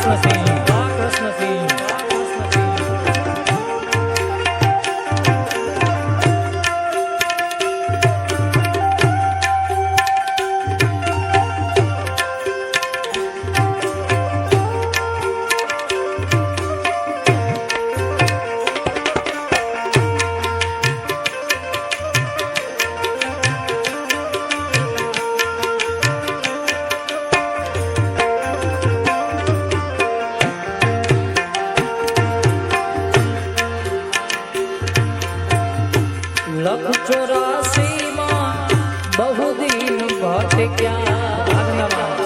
Christmas Eve. લખ ચોરાસી માં બહુ દિન ભટક્યા